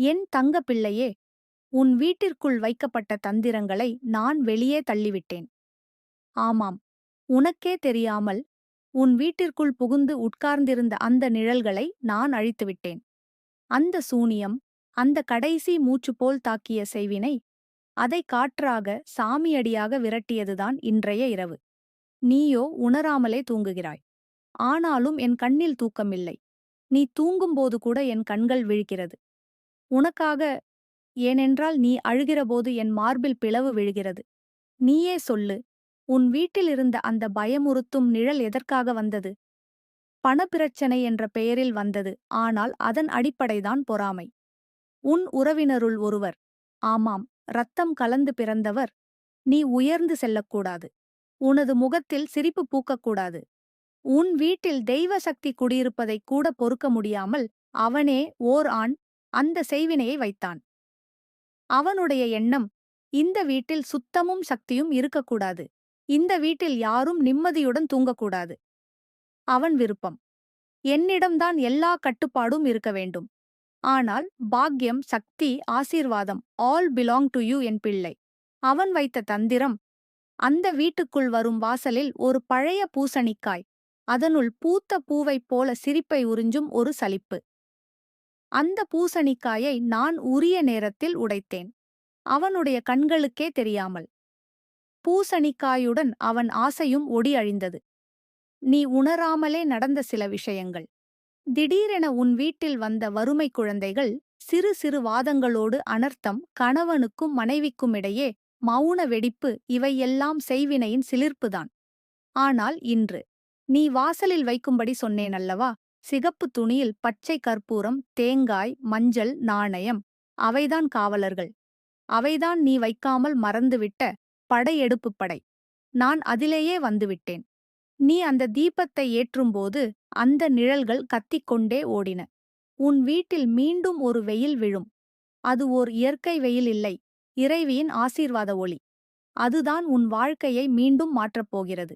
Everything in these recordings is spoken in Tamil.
என் தங்க பிள்ளையே உன் வீட்டிற்குள் வைக்கப்பட்ட தந்திரங்களை நான் வெளியே தள்ளிவிட்டேன். ஆமாம் உனக்கே தெரியாமல் உன் வீட்டிற்குள் புகுந்து உட்கார்ந்திருந்த அந்த நிழல்களை நான் அழித்துவிட்டேன். அந்த சூனியம் அந்த கடைசி மூச்சு போல் தாக்கிய செய்வினை அதை காற்றாக சாமியடியாக விரட்டியதுதான் இன்றைய இரவு. நீயோ உணராமலே தூங்குகிறாய். ஆனாலும் என் கண்ணில் தூக்கமில்லை. நீ தூங்கும்போது கூட என் கண்கள் விழிக்கிறது. உனக்காக ஏனென்றால் நீ அழுகிறபோது என் மார்பில் பிளவு விழுகிறது. நீயே சொல்லு உன் வீட்டிலிருந்த அந்த பயமுறுத்தும் நிழல் எதற்காக வந்தது? பணப்பிரச்சனை என்ற பெயரில் வந்தது ஆனால் அதன் அடிப்படைதான் பொறாமை. உன் உறவினருள் ஒருவர் ஆமாம் ரத்தம் கலந்து பிறந்தவர் நீ உயர்ந்து செல்லக்கூடாது. உனது முகத்தில் சிரிப்பு பூக்கக்கூடாது. உன் வீட்டில் தெய்வ சக்தி குடியிருப்பதைக் கூட பொறுக்க முடியாமல் அவனே ஓர் ஆண் அந்த செய்வினையை வைத்தான். அவனுடைய எண்ணம் இந்த வீட்டில் சுத்தமும் சக்தியும் இருக்கக்கூடாது. இந்த வீட்டில் யாரும் நிம்மதியுடன் தூங்கக்கூடாது. அவன் விருப்பம். என்னிடம்தான் எல்லா கட்டுப்பாடும் இருக்க வேண்டும். ஆனால் பாக்யம் சக்தி ஆசீர்வாதம் ஆல் பிலாங் டு யூ என் பிள்ளை. அவன் வைத்த தந்திரம் அந்த வீட்டுக்குள் வரும் வாசலில் ஒரு பழைய பூசணிக்காய் அதனுள் பூத்த பூவைப் போல சிரிப்பை உறிஞ்சும் ஒரு சலிப்பு. அந்த பூசணிக்காயை நான் உரிய நேரத்தில் உடைத்தேன். அவனுடைய கண்களுக்கே தெரியாமல். பூசணிக்காயுடன் அவன் ஆசையும் ஒடி அழிந்தது. நீ உணராமலே நடந்த சில விஷயங்கள். திடீரென உன் வீட்டில் வந்த வறுமை குழந்தைகள் சிறு சிறு வாதங்களோடு அனர்த்தம் கணவனுக்கும் மனைவிக்கும் இடையே மௌன வெடிப்பு இவையெல்லாம் செய்வினையின் சிலிர்ப்புதான். ஆனால் இன்று நீ வாசலில் வைக்கும்படி சொன்னேன் அல்லவா சிகப்பு துணியில் பச்சை கற்பூரம் தேங்காய் மஞ்சள் நாணயம். அவைதான் காவலர்கள். அவைதான் நீ வைக்காமல் மறந்துவிட்ட படையெடுப்பு படை. நான் அதிலேயே வந்துவிட்டேன். நீ அந்த தீபத்தை ஏற்றும்போது அந்த நிழல்கள் கத்திக்கொண்டே ஓடின. உன் வீட்டில் மீண்டும் ஒரு வெயில் விழும். அது ஓர் இயற்கை வெயில் இல்லை. இறைவியின் ஆசீர்வாத ஒளி. அதுதான் உன் வாழ்க்கையை மீண்டும் மாற்றப் போகிறது.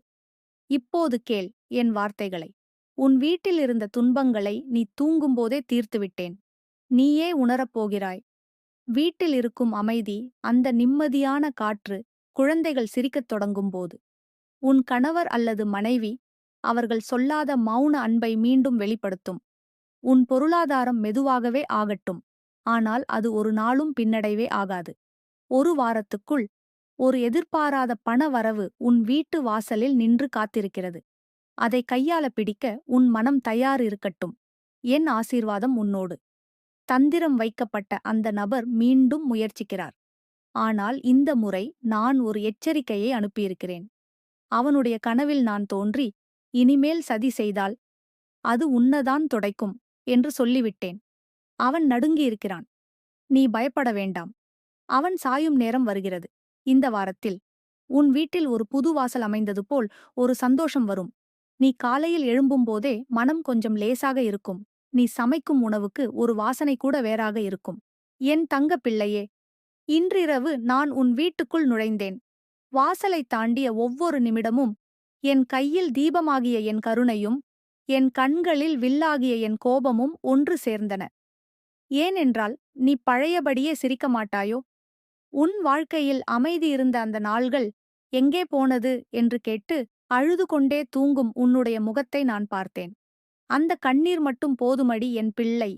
இப்போது கேள் என் வார்த்தைகளை. உன் வீட்டில் இருந்த துன்பங்களை நீ தூங்கும்போதே தீர்த்துவிட்டேன் நீயே உணரப்போகிறாய் வீட்டில் இருக்கும் அமைதி அந்த நிம்மதியான காற்று குழந்தைகள் சிரிக்கத் தொடங்கும்போது. உன் கணவர் அல்லது மனைவி அவர்கள் சொல்லாத மௌன அன்பை மீண்டும் வெளிப்படுத்தும். உன் பொருளாதாரம் மெதுவாகவே ஆகட்டும். ஆனால் அது ஒரு நாளும் பின்னடைவே ஆகாது. ஒரு வாரத்துக்குள் ஒரு எதிர்பாராத பண வரவு உன் வீட்டு வாசலில் நின்று காத்திருக்கிறது. அதை கையாள பிடிக்க உன் மனம் தயார் இருக்கட்டும். என் ஆசீர்வாதம் உன்னோடு. தந்திரம் வைக்கப்பட்ட அந்த நபர் மீண்டும் முயற்சிக்கிறார். ஆனால் இந்த முறை நான் ஒரு எச்சரிக்கையை அனுப்பியிருக்கிறேன். அவனுடைய கனவில் நான் தோன்றி இனிமேல் சதி செய்தால் அது உன்னதான் துடைக்கும் என்று சொல்லிவிட்டேன். அவன் நடுங்கியிருக்கிறான். நீ பயப்பட வேண்டாம். அவன் சாயும் நேரம் வருகிறது. இந்த வாரத்தில் உன் வீட்டில் ஒரு புது வாசல் அமைந்தது போல் ஒரு சந்தோஷம் வரும். நீ காலையில் எழும்பும்போதே மனம் கொஞ்சம் லேசாக இருக்கும். நீ சமைக்கும் உணவுக்கு ஒரு வாசனை கூட வேறாக இருக்கும். என் தங்க பிள்ளையே இன்றிரவு நான் உன் வீட்டுக்குள் நுழைந்தேன். வாசலை தாண்டிய ஒவ்வொரு நிமிடமும் என் கையில் தீபமாகிய என் கருணையும் என் கண்களில் வில்லாகிய என் கோபமும் ஒன்று சேர்ந்தன. ஏனென்றால் நீ பழையபடியே சிரிக்க மாட்டாயோ? உன் வாழ்க்கையில் அமைதி இருந்த அந்த நாள்கள் எங்கே போனது? என்று கேட்டு அழுது கொண்டே தூங்கும் உன்னுடைய முகத்தை நான் பார்த்தேன். அந்த கண்ணீர் மட்டும் போதுமடி என் பிள்ளை.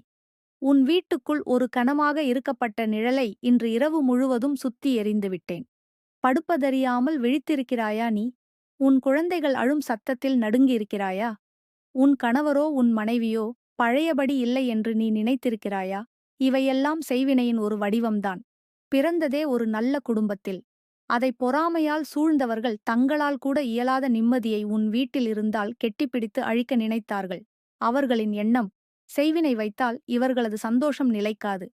உன் வீட்டுக்குள் ஒரு கனமாக இருக்கப்பட்ட நிழலை இன்று இரவு முழுவதும் சுத்தி எறிந்துவிட்டேன் படுப்பதறியாமல் விழித்திருக்கிறாயா நீ? உன் குழந்தைகள் அழும் சத்தத்தில் நடுங்கியிருக்கிறாயா? உன் கணவரோ உன் மனைவியோ பழையபடி இல்லை என்று நீ நினைத்திருக்கிறாயா? இவையெல்லாம் செய்வினையின் ஒரு வடிவம்தான். பிறந்ததே ஒரு நல்ல குடும்பத்தில். அதை பொறாமையால் சூழ்ந்தவர்கள் தங்களால் கூட இயலாத நிம்மதியை உன் வீட்டில் இருந்தால் கெட்டிப்பிடித்து அழிக்க நினைத்தார்கள். அவர்களின் எண்ணம் செய்வினை வைத்தால் இவர்களது சந்தோஷம் நிலைக்காது.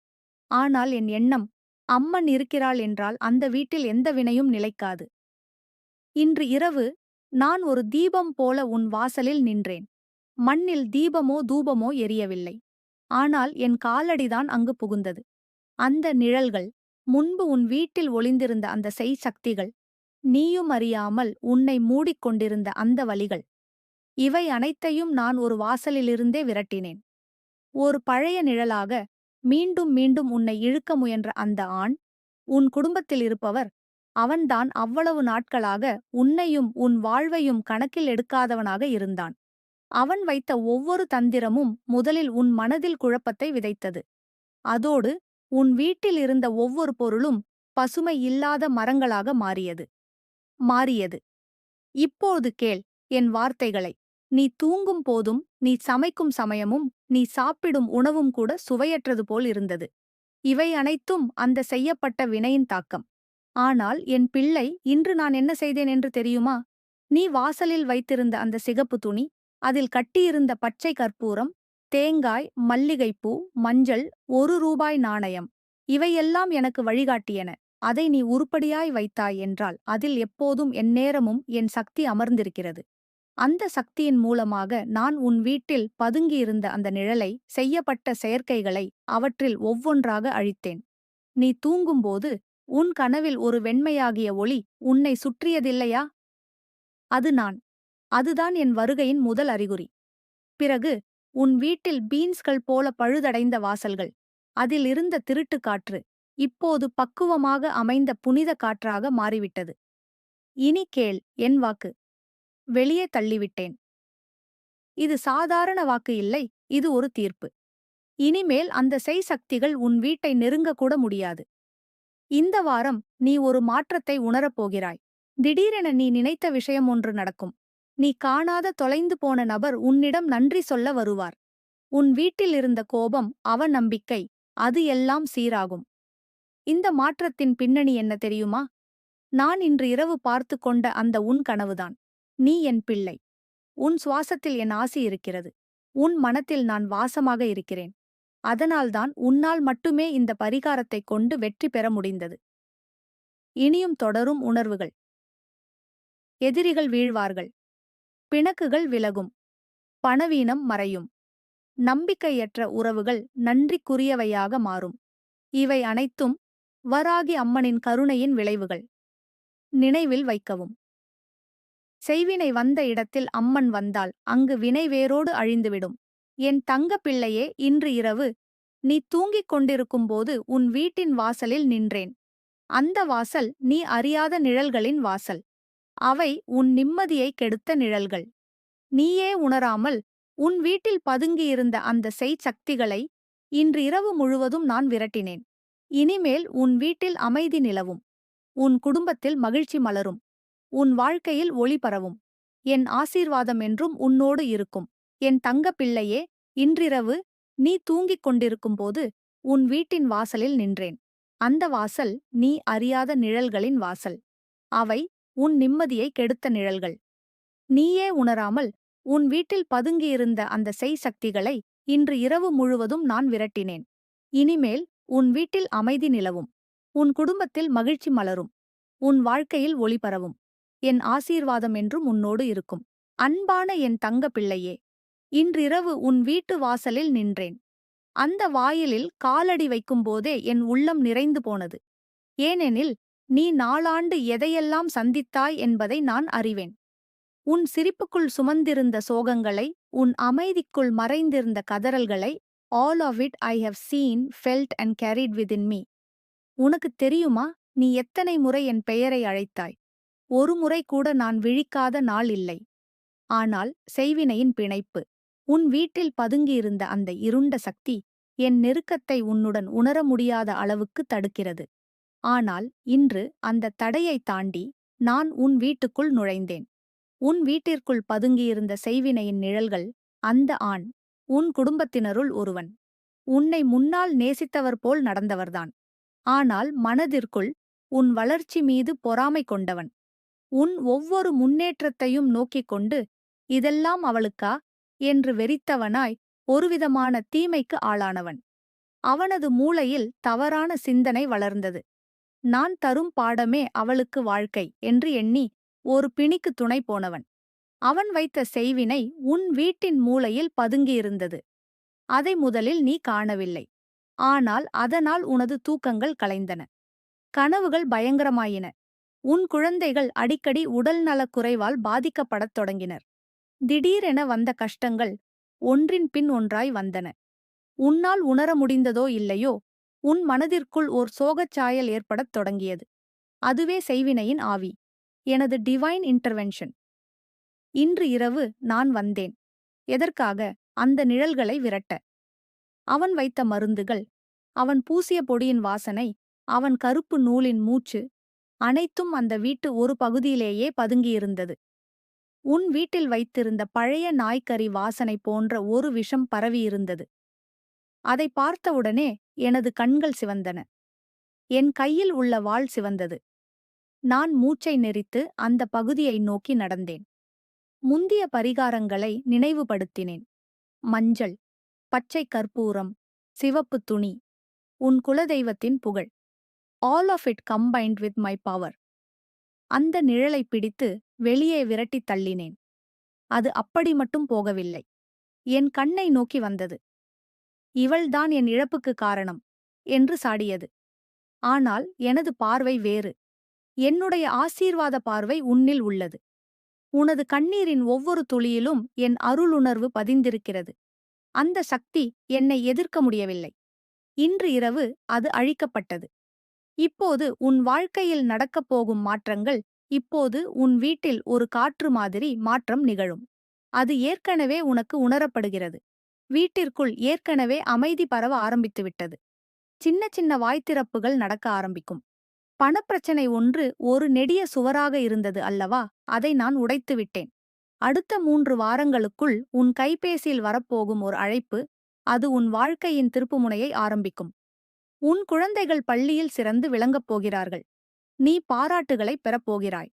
ஆனால் என் எண்ணம் அம்மன் இருக்கிறாள் என்றால் அந்த வீட்டில் எந்த வினையும் நிலைக்காது. இன்று இரவு நான் ஒரு தீபம் போல உன் வாசலில் நின்றேன். மண்ணில் தீபமோ தூபமோ எரியவில்லை. ஆனால் என் காலடிதான் அங்கு புகுந்தது. அந்த நிழல்கள் முன்பு உன் வீட்டில் ஒளிந்திருந்த அந்த செய் சக்திகள் நீயும் அறியாமல் உன்னை மூடிக்கொண்டிருந்த அந்த வழிகள். இவை அனைத்தையும் நான் ஒரு வாசலிலிருந்தே விரட்டினேன். ஒரு பழைய நிழலாக மீண்டும் மீண்டும் உன்னை இழுக்க முயன்ற அந்த ஆண் உன் குடும்பத்தில் இருப்பவர் அவன்தான் அவ்வளவு நாட்களாக உன்னையும் உன் வாழ்வையும் கணக்கில் எடுக்காதவனாக இருந்தான். அவன் வைத்த ஒவ்வொரு தந்திரமும் முதலில் உன் மனதில் குழப்பத்தை விதைத்தது. அதோடு உன் வீட்டில் இருந்த ஒவ்வொரு பொருளும் பசுமை இல்லாத மரங்களாக மாறியது. மாறியது. இப்போது கேள் என் வார்த்தைகளை. நீ தூங்கும் போதும் நீ சமைக்கும் சமயமும் நீ சாப்பிடும் உணவும் கூட சுவையற்றது போல் இருந்தது. இவை அனைத்தும் அந்த செய்யப்பட்ட வினையின் தாக்கம். ஆனால் என் பிள்ளை இன்று நான் என்ன செய்தேன் என்று தெரியுமா? நீ வாசலில் வைத்திருந்த அந்த சிகப்பு துணி அதில் கட்டியிருந்த பச்சை கற்பூரம் தேங்காய் மல்லிகைப்பூ மஞ்சள் ஒரு ரூபாய் நாணயம். இவையெல்லாம் எனக்கு வழிகாட்டியன. அதை நீ உருப்படியாய் வைத்தாய் என்றால் அதில் எப்போதும் என் நேரமும் என் சக்தி அமர்ந்திருக்கிறது. அந்த சக்தியின் மூலமாக நான் உன் வீட்டில் பதுங்கியிருந்த அந்த நிழலை செய்யப்பட்ட செயற்கைகளை அவற்றில் ஒவ்வொன்றாக அழித்தேன். நீ தூங்கும்போது உன் கனவில் ஒரு வெண்மையாகிய ஒளி உன்னை சுற்றியதில்லையா? அது நான். அதுதான் என் வருகையின் முதல் அறிகுறி. பிறகு உன் வீட்டில் பீன்ஸ்கள் போல பழுதடைந்த வாசல்கள். அதில் இருந்த திருட்டு காற்று இப்போது பக்குவமாக அமைந்த புனித காற்றாக மாறிவிட்டது. இனி கேள் என் வாக்கு. வெளியே தள்ளிவிட்டேன். இது சாதாரண வாக்கு இல்லை இது ஒரு தீர்ப்பு. இனிமேல் அந்த செய் சக்திகள் உன் வீட்டை நெருங்கக்கூட முடியாது. இந்த வாரம் நீ ஒரு மாற்றத்தை உணரப் போகிறாய். திடீரென நீ நினைத்த விஷயம் ஒன்று நடக்கும். நீ காணாத தொலைந்து போன நபர் உன்னிடம் நன்றி சொல்ல வருவார். உன் வீட்டில் இருந்த கோபம் அவநம்பிக்கை அது எல்லாம் சீராகும். இந்த மாற்றத்தின் பின்னணி என்ன தெரியுமா? நான் இன்று இரவு பார்த்து கொண்ட அந்த உன் கனவுதான். நீ என் பிள்ளை. உன் சுவாசத்தில் என் ஆசி இருக்கிறது. உன் மனத்தில் நான் வாசமாக இருக்கிறேன். அதனால்தான் உன்னால் மட்டுமே இந்த பரிகாரத்தைக் கொண்டு வெற்றி பெற முடிந்தது. இனியும் தொடரும் உணர்வுகள். எதிரிகள் வீழ்வார்கள். பிணக்குகள் விலகும். பணவீனம் மறையும். நம்பிக்கையற்ற உறவுகள் நன்றிக்குரியவையாக மாறும். இவை அனைத்தும் வராகி அம்மனின் கருணையின் விளைவுகள். நினைவில் வைக்கவும். செய்வினை வந்த இடத்தில் அம்மன் வந்தால் அங்கு வினை வேரோடு அழிந்துவிடும். என் தங்க பிள்ளையே இன்று இரவு நீ தூங்கிக் கொண்டிருக்கும்போது உன் வீட்டின் வாசலில் நின்றேன். அந்த வாசல் நீ அறியாத நிழல்களின் வாசல். அவை உன் நிம்மதியை கெடுத்த நிழல்கள். நீயே உணராமல் உன் வீட்டில் பதுங்கியிருந்த அந்த செய் சக்திகளை இன்று இரவு முழுவதும் நான் விரட்டினேன். இனிமேல் உன் வீட்டில் அமைதி நிலவும். உன் குடும்பத்தில் மகிழ்ச்சி மலரும். உன் வாழ்க்கையில் ஒளி பரவும். என் ஆசீர்வாதம் என்றும் உன்னோடு இருக்கும். என் தங்க பிள்ளையே இன்றிரவு நீ தூங்கிக் கொண்டிருக்கும்போது உன் வீட்டின் வாசலில் நின்றேன். அந்த வாசல் நீ அறியாத நிழல்களின் வாசல். அவை உன் நிம்மதியை கெடுத்த நிழல்கள். நீயே உணராமல் உன் வீட்டில் பதுங்கியிருந்த அந்த செய் சக்திகளை இன்று இரவு முழுவதும் நான் விரட்டினேன். இனிமேல் உன் வீட்டில் அமைதி நிலவும். உன் குடும்பத்தில் மகிழ்ச்சி மலரும். உன் வாழ்க்கையில் ஒளி பரவும். என் ஆசீர்வாதம் என்றும் உன்னோடு இருக்கும். அன்பான என் தங்க பிள்ளையே இன்றிரவு உன் வீட்டு வாசலில் நின்றேன். அந்த வாயிலில் காலடி வைக்கும்போதே என் உள்ளம் நிறைந்து போனது. ஏனெனில் நீ நாளாண்டு எதையெல்லாம் சந்தித்தாய் என்பதை நான் அறிவேன். உன் சிரிப்புக்குள் சுமந்திருந்த சோகங்களை உன் அமைதிக்குள் மறைந்திருந்த கதறல்களை all of it I have seen felt and carried with me உனக்கு தெரியுமா நீ எத்தனை முறை என் பெயரை அழைத்தாய்? ஒரு முறை கூட நான் விழிக்காத நாள் இல்லை. ஆனால் செய்வினையின் பிணைப்பு உன் வீட்டில் பதுங்கியிருந்த அந்த இருண்ட சக்தி என் நெருக்கத்தை உன்னுடன் உணர முடியாத அளவுக்கு தடுக்கிறது. ஆனால் இன்று அந்த தடையை தாண்டி நான் உன் வீட்டுக்குள் நுழைந்தேன். உன் வீட்டிற்குள் பதுங்கியிருந்த செய்வினையின் நிழல்கள் அந்த ஆண் உன் குடும்பத்தினருள் ஒருவன். உன்னை முன்னால் நேசித்தவர் போல் நடந்தவர்தான். ஆனால் மனதிற்குள் உன் வளர்ச்சி மீது பொறாமை கொண்டவன். உன் ஒவ்வொரு முன்னேற்றத்தையும் நோக்கிக் கொண்டு இதெல்லாம் அவளுக்கா? என்று வெறித்தவனாய் ஒருவிதமான தீமைக்கு ஆளானவன். அவனது மூளையில் தவறான சிந்தனை வளர்ந்தது. நான் தரும் பாடமே அவளுக்கு வாழ்க்கை என்று எண்ணி ஒரு பிணிக்கு துணை போனவன். அவன் வைத்த செய்வினை உன் வீட்டின் மூலையில் பதுங்கியிருந்தது. அதை முதலில் நீ காணவில்லை. ஆனால் அதனால் உனது தூக்கங்கள் கலைந்தன. கனவுகள் பயங்கரமாயின. உன் குழந்தைகள் அடிக்கடி உடல் நலக் குறைவால் பாதிக்கப்படத் தொடங்கினர். திடீரென வந்த கஷ்டங்கள் ஒன்றின் பின் ஒன்றாய் வந்தன. உன்னால் உணர முடிந்ததோ இல்லையோ உன் மனதிற்குள் ஓர் சோகச் சாயல் ஏற்படத் தொடங்கியது. அதுவே செய்வினையின் ஆவி. எனது டிவைன் இன்டர்வென்ஷன் இன்று இரவு நான் வந்தேன். எதற்காக? அந்த நிழல்களை விரட்ட. அவன் வைத்த மருந்துகள். அவன் பூசிய பொடியின் வாசனை. அவன் கருப்பு நூலின் மூச்சு. அனைத்தும் அந்த வீட்டு ஒரு பகுதியிலேயே பதுங்கியிருந்தது. உன் வீட்டில் வைத்திருந்த பழைய நாய்க்கறி வாசனை போன்ற ஒரு விஷம் பரவியிருந்தது. அதை பார்த்தவுடனே எனது கண்கள் சிவந்தன. என் கையில் உள்ள வாள் சிவந்தது. நான் மூச்சை நெறித்து அந்த பகுதியை நோக்கி நடந்தேன். முந்திய பரிகாரங்களை நினைவுபடுத்தினேன். மஞ்சள் பச்சை கற்பூரம் சிவப்பு துணி உன் குலதெய்வத்தின் புகழ். All of it combined with my power அந்த நிழலை பிடித்து வெளியே விரட்டித் தள்ளினேன். அது அப்படி மட்டும் போகவில்லை. என் கண்ணை நோக்கி வந்தது. இவள்தான் என் இழப்புக்கு காரணம் என்று சாடியது. ஆனால் எனது பார்வை வேறு. என்னுடைய ஆசீர்வாத பார்வை உன்னில் உள்ளது. உனது கண்ணீரின் ஒவ்வொரு துளியிலும் என் அருளுணர்வு பதிந்திருக்கிறது. அந்த சக்தி என்னை எதிர்க்க முடியவில்லை. இன்று இரவு அது அழிக்கப்பட்டது. இப்போது உன் வாழ்க்கையில் நடக்கப் போகும் மாற்றங்கள் இப்போது உன் வீட்டில் ஒரு காற்று மாதிரி மாற்றம் நிகழும். அது ஏற்கனவே உனக்கு உணரப்படுகிறது. வீட்டிற்குள் ஏற்கனவே அமைதி பரவ ஆரம்பித்துவிட்டது சின்ன சின்ன வாய்த்திறப்புகள் நடக்க ஆரம்பிக்கும். பணப்பிரச்சனை ஒன்று ஒரு நெடிய சுவராக இருந்தது அல்லவா? அதை நான் உடைத்துவிட்டேன் அடுத்த மூன்று வாரங்களுக்குள் உன் கைபேசியில் வரப்போகும் ஒரு அழைப்பு அது உன் வாழ்க்கையின் திருப்புமுனையை ஆரம்பிக்கும். உன் குழந்தைகள் பள்ளியில் சிறந்து விளங்கப் போகிறார்கள். நீ பாராட்டுகளைப் பெறப்போகிறாய்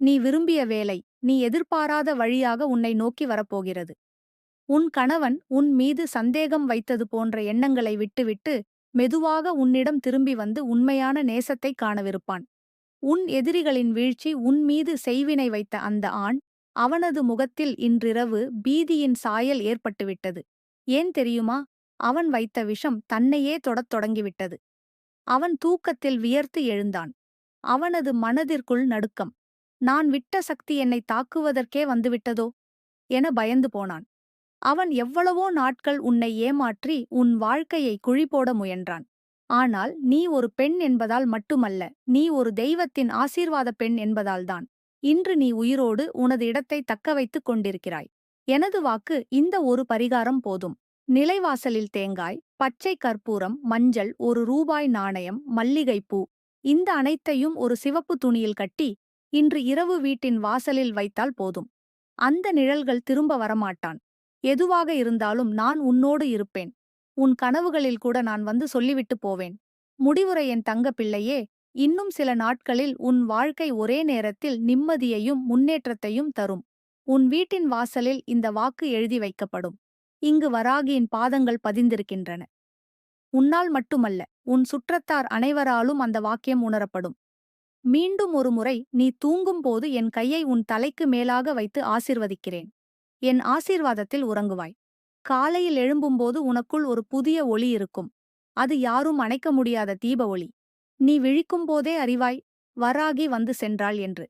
நீ விரும்பிய வேலை நீ எதிர்பாராத வழியாக உன்னை நோக்கி வரப்போகிறது உன் கணவன் உன் மீது சந்தேகம் வைத்தது போன்ற எண்ணங்களை விட்டுவிட்டு மெதுவாக உன்னிடம் திரும்பி வந்து உண்மையான நேசத்தை காணவிருப்பான். உன் எதிரிகளின் வீழ்ச்சி உன் மீது செய்வினை வைத்த அந்த ஆண் அவனது முகத்தில் இன்றிரவு பீதியின் சாயல் ஏற்பட்டுவிட்டது. ஏன் தெரியுமா? அவன் வைத்த விஷம் தன்னையே தொடத் தொடங்கிவிட்டது. அவன் தூக்கத்தில் வியர்த்து எழுந்தான். அவனது மனதிற்குள் நடுக்கம் நான் விட்ட சக்தி என்னை தாக்குவதற்கே வந்துவிட்டதோ? என பயந்து போனான். அவன் எவ்வளவோ நாட்கள் உன்னை ஏமாற்றி உன் வாழ்க்கையை குழிபோட முயன்றான். ஆனால் நீ ஒரு பெண் என்பதால் மட்டுமல்ல நீ ஒரு தெய்வத்தின் ஆசீர்வாத பெண் என்பதால்தான் இன்று நீ உயிரோடு உனது இடத்தை தக்க வைத்துக் கொண்டிருக்கிறாய். எனது வாக்கு இந்த ஒரு பரிகாரம் போதும். நிலைவாசலில் தேங்காய் பச்சை கற்பூரம் மஞ்சள் ஒரு ரூபாய் நாணயம் மல்லிகைப்பூ இந்த அனைத்தையும் ஒரு சிவப்பு துணியில் கட்டி இன்று இரவு வீட்டின் வாசலில் வைத்தால் போதும். அந்த நிழல்கள் திரும்ப வரமாட்டான். எதுவாக இருந்தாலும் நான் உன்னோடு இருப்பேன். உன் கனவுகளில் கூட நான் வந்து சொல்லிவிட்டு போவேன். முடிவுரை என் தங்க பிள்ளையே இன்னும் சில நாட்களில் உன் வாழ்க்கை ஒரே நேரத்தில் நிம்மதியையும் முன்னேற்றத்தையும் தரும். உன் வீட்டின் வாசலில் இந்த வாக்கு எழுதி வைக்கப்படும். இங்கு வராகியின் பாதங்கள் பதிந்திருக்கின்றன. உன்னால் மட்டுமல்ல உன் சுற்றத்தார் அனைவராலும் அந்த வாக்கியம் உணரப்படும். மீண்டும் ஒருமுறை நீ தூங்கும்போது என் கையை உன் தலைக்கு மேலாக வைத்து ஆசிர்வதிக்கிறேன். என் ஆசீர்வாதத்தில் உறங்குவாய். காலையில் எழும்பும்போது உனக்குள் ஒரு புதிய ஒளி இருக்கும். அது யாரும் அணைக்க முடியாத தீப ஒளி. நீ விழிக்கும்போதே அறிவாய் வராகி வந்து சென்றாள் என்று.